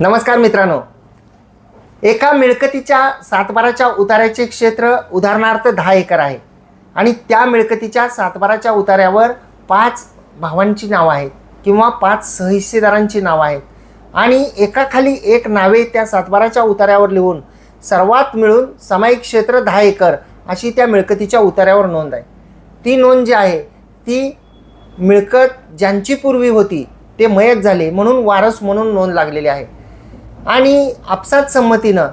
नमस्कार मित्रांनो. एका मिळकतीच्या सातबाराच्या उतार्याचे क्षेत्र उदाहरणार्थ दहा एकर आहे आणि त्या मिळकतीच्या सातबाराच्या उतार्यावर पाच भावांची नावं आहेत किंवा पाच सहहिस्सेदारांची नावं आहेत. आणि एकाखाली एक नावे त्या सातबाराच्या उतार्यावर लिहून सर्वात मिळून सामायिक क्षेत्र दहा एकर अशी त्या मिळकतीच्या उतार्यावर नोंद आहे. ती नोंद जी आहे ती मिळकत ज्यांची पूर्वी होती ते मयत झाले म्हणून वारस म्हणून नोंद लागलेली आहे. आणि आपसात संमतीनं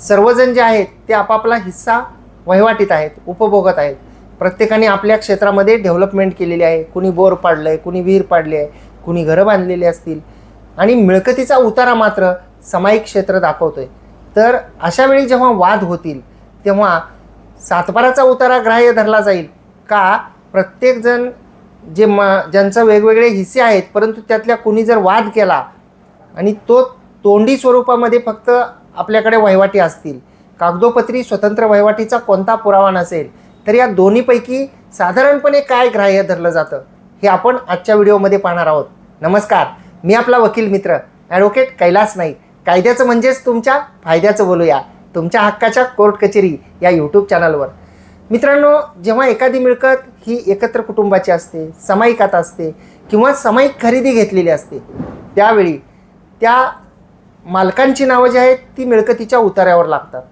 सर्वजण जे आहेत ते आपापला हिस्सा वहिवाटीत आहेत उपभोगत आहेत. प्रत्येकाने आपल्या क्षेत्रामध्ये डेव्हलपमेंट केलेली आहे. कुणी बोर पाडलं आहे कुणी विहीर पाडली आहे कुणी घरं बांधलेली असतील. आणि मिळकतीचा उतारा मात्र सामायिक क्षेत्र दाखवतो आहे तर अशा वेळी जेव्हा वाद होतील तेव्हा सातबाराचा उतारा ग्राह्य धरला जाईल का? प्रत्येकजण जे म ज्यांचं वेगवेगळे हिस्से आहेत परंतु त्यातल्या कुणी जर वाद केला आणि तो तोंडी स्वरूपामध्ये फक्त आपल्याकडे वहिवाटी असतील. कागदोपत्री स्वतंत्र वहिवाटीचा कोणता पुरावा नसेल तर या दोन्हीपैकी साधारणपणे काय ग्राह्य धरलं जातं हे आपण आजच्या व्हिडिओमध्ये पाहणार आहोत. नमस्कार मी आपला वकील मित्र ॲडव्होकेट कैलास नाईक. कायद्याचं म्हणजेच तुमच्या फायद्याचं बोलूया तुमच्या हक्काच्या कोर्ट कचेरी या यूट्यूब चॅनलवर. मित्रांनो जेव्हा एखादी मिळकत ही एकत्र कुटुंबाची असते समायिकात असते किंवा समायिक खरेदी घेतलेली असते त्यावेळी त्या मालकांची नावं जी आहेत ती मिळकतीच्या उतार्यावर लागतात.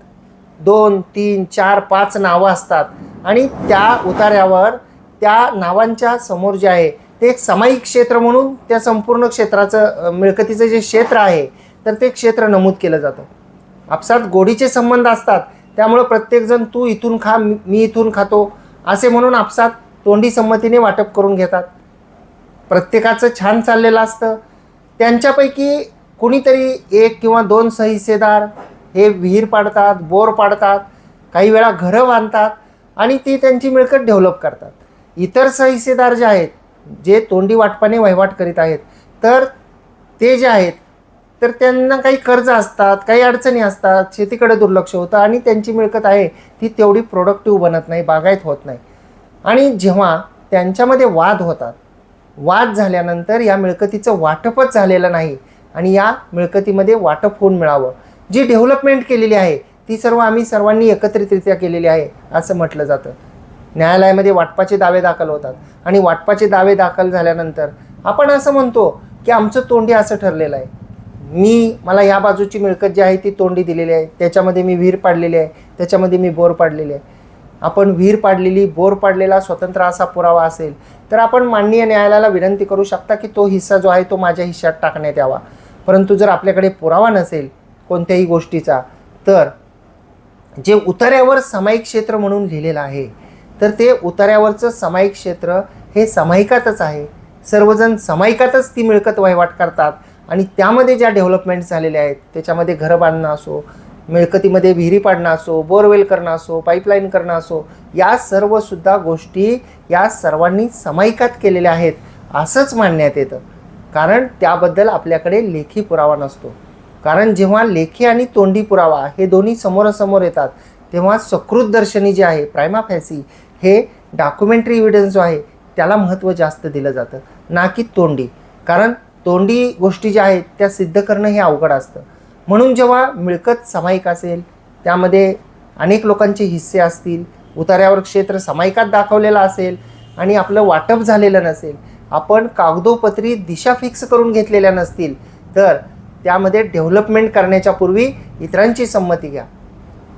दोन तीन चार पाच नावं असतात. आणि त्या उतार्यावर त्या नावांच्या समोर जे आहे ते एक सामायिक क्षेत्र म्हणून त्या संपूर्ण क्षेत्राचं मिळकतीचं जे क्षेत्र आहे तर ते क्षेत्र नमूद केलं जातं. आपसात गोडीचे संबंध असतात. त्यामुळं प्रत्येकजण तू इथून खा मी इथून खातो असे म्हणून आपसात तोंडी संमतीने वाटप करून घेतात. प्रत्येकाचं छान चाललेलं असतं. त्यांच्यापैकी कुणीतरी एक किंवा दोन सहिस्सेदार हे विहीर पाडतात बोर पाडतात काही वेळा घरं बांधतात आणि ती त्यांची मिळकत डेव्हलप करतात. इतर सहिस्सेदार जे आहेत जे तोंडी वाटपाने वहिवाट करीत आहेत तर ते जे आहेत तर त्यांना काही कर्ज असतात काही अडचणी असतात शेतीकडे दुर्लक्ष होतं आणि त्यांची मिळकत आहे ती तेवढी प्रोडक्टिव्ह बनत नाही बागायत होत नाही. आणि जेव्हा त्यांच्यामध्ये वाद होतात वाद झाल्यानंतर या मिळकतीचं वाटपच झालेलं नाही आणि या मिळकतीमध्ये वाटप होऊन मिळावं. जी डेव्हलपमेंट केलेली आहे ती सर्व आम्ही सर्वांनी एकत्रितरित्या केलेली आहे असं म्हटलं जातं. न्यायालयामध्ये वाटपाचे दावे दाखल होतात आणि वाटपाचे दावे दाखल झाल्यानंतर आपण असं म्हणतो की आमचं तोंडी असं ठरलेलं आहे. मी मला या बाजूची मिळकत जी आहे ती तोंडी दिलेली आहे. त्याच्यामध्ये मी विहीर पाडलेली आहे. त्याच्यामध्ये मी बोर पाडलेली आहे. आपण विहीर पाडलेली बोर पाडलेला स्वतंत्र असा पुरावा असेल तर आपण माननीय न्यायालयाला विनंती करू शकता की तो हिस्सा जो आहे तो माझ्या हिश्श्यात टाकण्यात यावा. परंतु जर आपल्याकडे पुरावा नसेल कोणत्याही गोष्टीचा तर जे उतार्यावर सामायिक क्षेत्र म्हणून लिहिलेलं आहे तर ते उतार्यावरचं सामायिक क्षेत्र हे समायिकातच आहे. सर्वजण समायिकातच ती मिळकत वहिवाट करतात आणि त्यामध्ये ज्या डेव्हलपमेंट झालेल्या आहेत त्याच्यामध्ये घरं बांधणं असो मिळकतीमध्ये विहिरी पाडणं असो बोरवेल करणं असो पाईपलाईन करणं असो या सर्वसुद्धा गोष्टी या सर्वांनी समायिकात केलेल्या आहेत असंच मानण्यात येतं. कारण त्याबद्दल आपल्याकडे लेखी पुरावा नसतो. कारण जेव्हा लेखी आणि तोंडी पुरावा हे दोन्ही समोरासमोर येतात तेव्हा सकृत दर्शनी जे आहे प्रायमा फॅसी हे डॉक्युमेंटरी एव्हिडन्स जो आहे त्याला महत्त्व जास्त दिलं जातं. ना की तोंडी. कारण तोंडी गोष्टी ज्या आहेत त्या सिद्ध करणं हे अवघड असतं. म्हणून जेव्हा मिळकत सामायिक असेल त्यामध्ये अनेक लोकांचे हिस्से असतील उतार्यावर क्षेत्र सामायिकात दाखवलेलं असेल आणि आपलं वाटप झालेलं नसेल आपण कागदोपत्री दिशा फिक्स करून घेतलेल्या नसतील तर त्यामध्ये डेव्हलपमेंट करण्याच्या पूर्वी इतरांची संमती घ्या.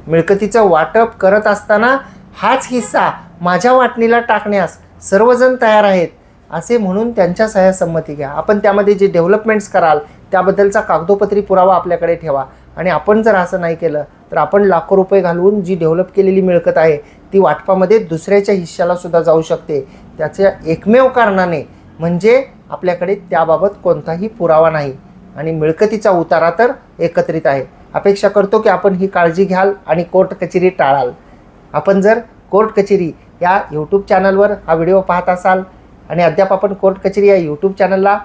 मिळकतीचं वाटप करत असताना हाच हिस्सा माझ्या वाटणीला टाकण्यास सर्वजण तयार आहेत असे म्हणून त्यांच्या सह्या संमती घ्या. आपण त्यामध्ये जे डेव्हलपमेंट्स कराल त्याबद्दलचा कागदोपत्री पुरावा आपल्याकडे ठेवा. आणि आपण जर असं नाही केलं तर आपण लाखो रुपये घालवून जी डेव्हलप केलेली मिळकत आहे ती वाटपामध्ये दुसऱ्याच्या हिश्श्याला सुद्धा जाऊ शकते. त्याच्या एकमेव कारणाने म्हणजे आपल्याकडे त्याबाबत कोणताही पुरावा नाही. आणि मिळकतीचा उतारा तर एकत्रित आहे. अपेक्षा करतो की आपण ही काळजी घ्याल आणि कोर्ट कचेरी टाळाल. आपण जर कोर्ट कचेरी या यूट्यूब चॅनलवर हा व्हिडिओ पाहत असाल आणि अद्याप आपण कोर्ट कचेरी या यूट्यूब चॅनलला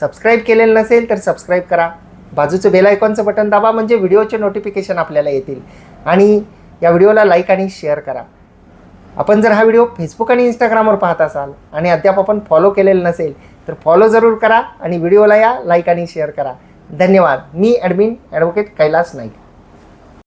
सबस्क्राईब केलेलं नसेल तर सबस्क्राईब करा. बाजूचं बेल आयकॉनचं बटन दाबा म्हणजे व्हिडिओचे नोटिफिकेशन आपल्याला येतील. आणि या व्हिडिओला लाईक आणि शेअर करा. आपण जर हा व्हिडिओ फेसबुक आणि इंस्टाग्रामवर पाहत असाल आणि अद्याप आपण फॉलो केलेलं नसेल तर फॉलो जरूर करा आणि व्हिडिओला या लाईक आणि शेअर करा. धन्यवाद. मी ॲडमिन ॲडव्होकेट कैलास नाईक.